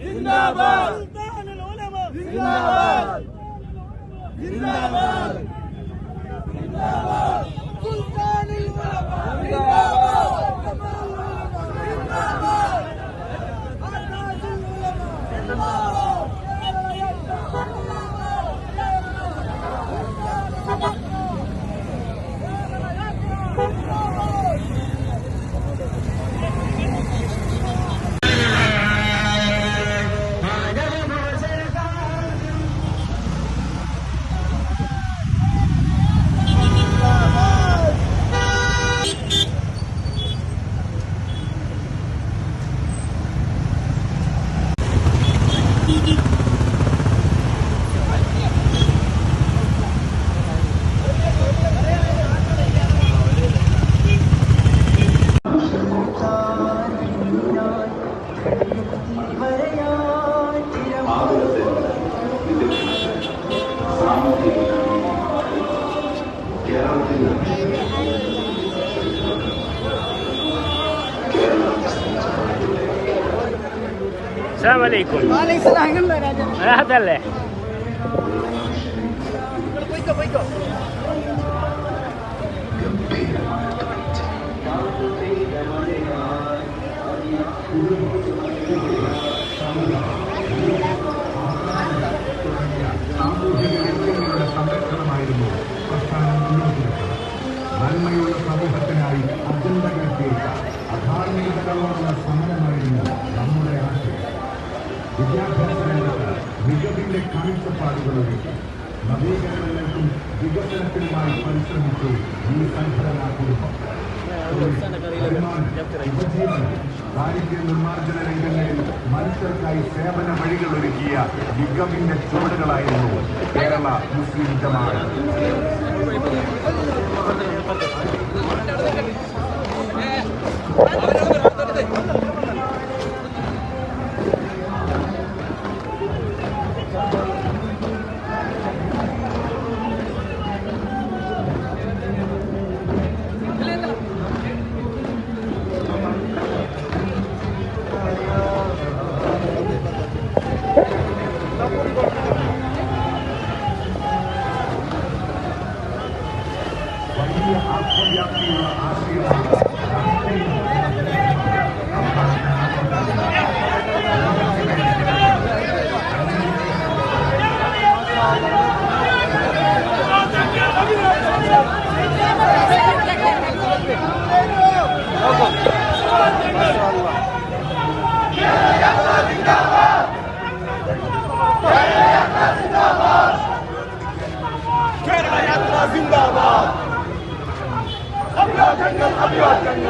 زندہ باد زندہ باد hola malik നന്മയുള്ള സമൂഹത്തിനായി അജണ്ടകൾ തീർത്ത അധാർമികതകളോടുള്ള സമരമായിരുന്നു നമ്മുടെ ആശയം. വിദ്യാഭ്യാസ രംഗത്ത് മികവിന്റെ കാഴ്ചപ്പാടുകളൊരുക്കി നവീകരണങ്ങൾക്കും വികസനത്തിനുമായി പരിശ്രമിച്ചു ഈ സംഘടനാ കുടുംബം. ഉപജീവനം, ദാരിദ്ര്യ നിർമ്മാർജന രംഗങ്ങളിൽ മനുഷ്യർക്കായി സേവന വഴികൾ ഒരുക്കിയ മികവിന്റെ ചുവടുകളായിരുന്നു കേരള മുസ്ലിം ജമാഅത്ത്. Colombia ha अभिवादन